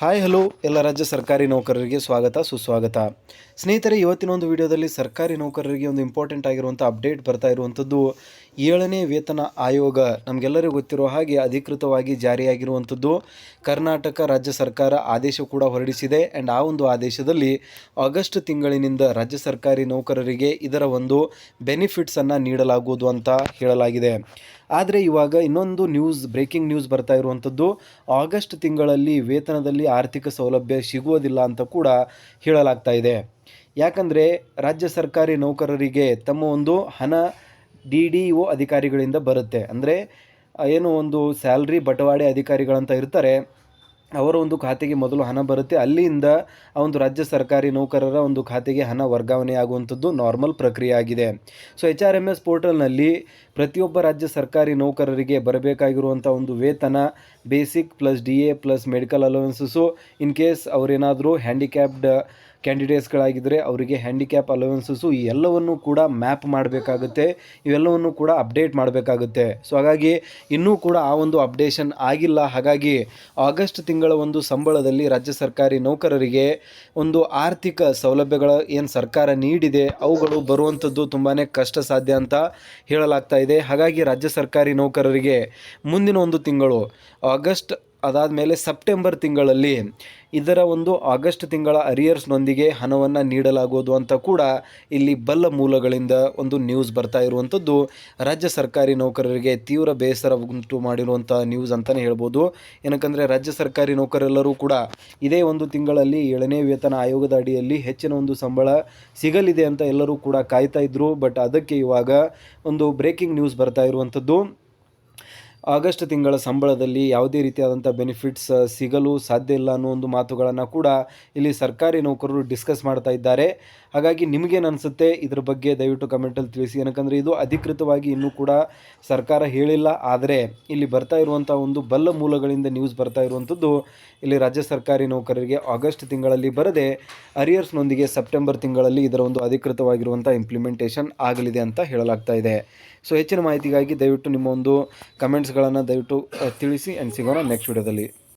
Hi hello ಎಲ್ಲ ರಾಜ್ಯ ಸರ್ಕಾರಿ ನೌಕರರಿಗೆ ಸ್ವಾಗತ, ಸುಸ್ವಾಗತ. ಸ್ನೇಹಿತರೆ, ಇವತ್ತಿನ ಒಂದು ವಿಡಿಯೋದಲ್ಲಿ ಸರ್ಕಾರಿ ನೌಕರರಿಗೆ ಒಂದು ಇಂಪಾರ್ಟೆಂಟ್ ಆಗಿರುವಂಥ ಅಪ್ಡೇಟ್ ಬರ್ತಾ ಇರುವಂಥದ್ದು ಏಳನೇ ವೇತನ ಆಯೋಗ. ನಮಗೆಲ್ಲರಿಗೂ ಗೊತ್ತಿರೋ ಹಾಗೆ ಅಧಿಕೃತವಾಗಿ ಜಾರಿಯಾಗಿರುವಂಥದ್ದು ಕರ್ನಾಟಕ ರಾಜ್ಯ ಸರ್ಕಾರ ಆದೇಶ ಕೂಡ ಹೊರಡಿಸಿದೆ. ಆ್ಯಂಡ್ ಆ ಒಂದು ಆದೇಶದಲ್ಲಿ ಆಗಸ್ಟ್ ತಿಂಗಳಿನಿಂದ ರಾಜ್ಯ ಸರ್ಕಾರಿ ನೌಕರರಿಗೆ ಇದರ ಒಂದು ಬೆನಿಫಿಟ್ಸನ್ನು ನೀಡಲಾಗುವುದು ಅಂತ ಹೇಳಲಾಗಿದೆ. ಆದರೆ ಇವಾಗ ಇನ್ನೊಂದು ನ್ಯೂಸ್ ಬ್ರೇಕಿಂಗ್ ನ್ಯೂಸ್ ಬರ್ತಾ ಇರುವಂಥದ್ದು. ಆಗಸ್ಟ್ ತಿಂಗಳಲ್ಲಿ ವೇತನದಲ್ಲಿ ಆರ್ಥಿಕ ಸೌಲಭ್ಯ ಸಿಗುವುದಿಲ್ಲ ಅಂತ ಕೂಡ ಹೇಳಲಾಗ್ತಾ ಇದೆ. ಯಾಕಂದರೆ ರಾಜ್ಯ ಸರ್ಕಾರಿ ನೌಕರರಿಗೆ ತಮ್ಮ ಒಂದು ಹಣ ಡಿ ಡಿ ಒ ಅಧಿಕಾರಿಗಳಿಂದ ಬರುತ್ತೆ. ಅಂದರೆ ಏನು ಒಂದು ಸ್ಯಾಲ್ರಿ ಬಟವಾಡೆ ಅಧಿಕಾರಿಗಳಂತ ಇರ್ತಾರೆ. ಅವರ ಒಂದು ಖಾತೆಗೆ ಮೊದಲು ಹಣ ಬರುತ್ತೆ. ಅಲ್ಲಿಂದ ಆ ಒಂದು ರಾಜ್ಯ ಸರ್ಕಾರಿ ನೌಕರರ ಒಂದು ಖಾತೆಗೆ ಹಣ ವರ್ಗಾವಣೆ ಆಗುವಂಥದ್ದು ನಾರ್ಮಲ್ ಪ್ರಕ್ರಿಯೆ ಆಗಿದೆ. So H R M S ಪೋರ್ಟಲ್ನಲ್ಲಿ ಪ್ರತಿಯೊಬ್ಬ ರಾಜ್ಯ ಸರ್ಕಾರಿ ನೌಕರರಿಗೆ ಬರಬೇಕಾಗಿರುವಂಥ ಒಂದು ವೇತನ basic plus D A plus medical allowances in case ಅವರೇನಾದರೂ handicapped ಕ್ಯಾಂಡಿಡೇಟ್ಸ್ಗಳಾಗಿದ್ದರೆ ಅವರಿಗೆ ಹ್ಯಾಂಡಿಕ್ಯಾಪ್ ಅಲವೆನ್ಸಸ್ಸು ಈ ಎಲ್ಲವನ್ನು ಕೂಡ ಮ್ಯಾಪ್ ಮಾಡಬೇಕಾಗುತ್ತೆ. ಇವೆಲ್ಲವನ್ನು ಕೂಡ ಅಪ್ಡೇಟ್ ಮಾಡಬೇಕಾಗುತ್ತೆ. ಸೊ ಹಾಗಾಗಿ ಇನ್ನೂ ಕೂಡ ಆ ಒಂದು ಅಪ್ಡೇಷನ್ ಆಗಿಲ್ಲ. ಹಾಗಾಗಿ ಆಗಸ್ಟ್ ತಿಂಗಳ ಒಂದು ಸಂಬಳದಲ್ಲಿ ರಾಜ್ಯ ಸರ್ಕಾರಿ ನೌಕರರಿಗೆ ಒಂದು ಆರ್ಥಿಕ ಸೌಲಭ್ಯಗಳ ಏನು ಸರ್ಕಾರ ನೀಡಿದೆ, ಅವುಗಳು ಬರುವಂಥದ್ದು ತುಂಬಾ ಕಷ್ಟ ಸಾಧ್ಯ ಅಂತ ಹೇಳಲಾಗ್ತಾ ಇದೆ. ಹಾಗಾಗಿ ರಾಜ್ಯ ಸರ್ಕಾರಿ ನೌಕರರಿಗೆ ಮುಂದಿನ ಒಂದು ತಿಂಗಳು ಆಗಸ್ಟ್ ಅದಾದಮೇಲೆ ಸೆಪ್ಟೆಂಬರ್ ತಿಂಗಳಲ್ಲಿ ಇದರ ಒಂದು ಆಗಸ್ಟ್ ತಿಂಗಳ ಅರಿಯರ್ಸ್ನೊಂದಿಗೆ ಹಣವನ್ನು ನೀಡಲಾಗುವುದು ಅಂತ ಕೂಡ ಇಲ್ಲಿ ಬಲ್ಲ ಮೂಲಗಳಿಂದ ಒಂದು ನ್ಯೂಸ್ ಬರ್ತಾ ಇರುವಂಥದ್ದು. ರಾಜ್ಯ ಸರ್ಕಾರಿ ನೌಕರರಿಗೆ ತೀವ್ರ ಬೇಸರ ಉಂಟು ಮಾಡಿರುವಂಥ ನ್ಯೂಸ್ ಅಂತಲೇ ಹೇಳ್ಬೋದು. ಏನಕ್ಕಂದರೆ ರಾಜ್ಯ ಸರ್ಕಾರಿ ನೌಕರೆಲ್ಲರೂ ಕೂಡ ಇದೇ ಒಂದು ತಿಂಗಳಲ್ಲಿ ಏಳನೇ ವೇತನ ಆಯೋಗದ ಅಡಿಯಲ್ಲಿ ಹೆಚ್ಚಿನ ಒಂದು ಸಂಬಳ ಸಿಗಲಿದೆ ಅಂತ ಎಲ್ಲರೂ ಕೂಡ ಕಾಯ್ತಾ ಇದ್ರು. ಬಟ್ ಅದಕ್ಕೆ ಇವಾಗ ಒಂದು ಬ್ರೇಕಿಂಗ್ ನ್ಯೂಸ್ ಬರ್ತಾ ಇರುವಂಥದ್ದು. ಆಗಸ್ಟ್ ತಿಂಗಳ ಸಂಬಳದಲ್ಲಿ ಯಾವುದೇ ರೀತಿಯಾದಂಥ ಬೆನಿಫಿಟ್ಸ್ ಸಿಗಲು ಸಾಧ್ಯ ಇಲ್ಲ ಅನ್ನೋ ಒಂದು ಮಾತುಗಳನ್ನು ಕೂಡ ಇಲ್ಲಿ ಸರ್ಕಾರಿ ನೌಕರರು ಡಿಸ್ಕಸ್ ಮಾಡ್ತಾ ಇದ್ದಾರೆ. ಹಾಗಾಗಿ ನಿಮಗೇನು ಅನಿಸುತ್ತೆ? ಇದ್ರ ಬಗ್ಗೆ ದಯವಿಟ್ಟು ಕಮೆಂಟಲ್ಲಿ ತಿಳಿಸಿ. ಏನಕ್ಕಂದರೆ ಇದು ಅಧಿಕೃತವಾಗಿ ಇನ್ನೂ ಕೂಡ ಸರ್ಕಾರ ಹೇಳಿಲ್ಲ. ಆದರೆ ಇಲ್ಲಿ ಬರ್ತಾ ಇರುವಂಥ ಒಂದು ಬಲ್ಲ ಮೂಲಗಳಿಂದ ನ್ಯೂಸ್ ಬರ್ತಾ ಇರುವಂಥದ್ದು ಇಲ್ಲಿ ರಾಜ್ಯ ಸರ್ಕಾರಿ ನೌಕರರಿಗೆ ಆಗಸ್ಟ್ ತಿಂಗಳಲ್ಲಿ ಬರದೆ ಅರಿಯರ್ಸ್ನೊಂದಿಗೆ ಸೆಪ್ಟೆಂಬರ್ ತಿಂಗಳಲ್ಲಿ ಇದರ ಒಂದು ಅಧಿಕೃತವಾಗಿರುವಂಥ ಇಂಪ್ಲಿಮೆಂಟೇಷನ್ ಆಗಲಿದೆ ಅಂತ ಹೇಳಲಾಗ್ತಾ ಇದೆ. ಸೊ ಹೆಚ್ಚಿನ ಮಾಹಿತಿಗಾಗಿ ದಯವಿಟ್ಟು ನಿಮ್ಮ ಒಂದು ಕಮೆಂಟ್ಸ್ಗಳನ್ನು ದಯವಿಟ್ಟು ತಿಳಿಸಿ ಆ್ಯಂಡ್ ಸಿಗೋಣ ನೆಕ್ಸ್ಟ್ ವಿಡಿಯೋದಲ್ಲಿ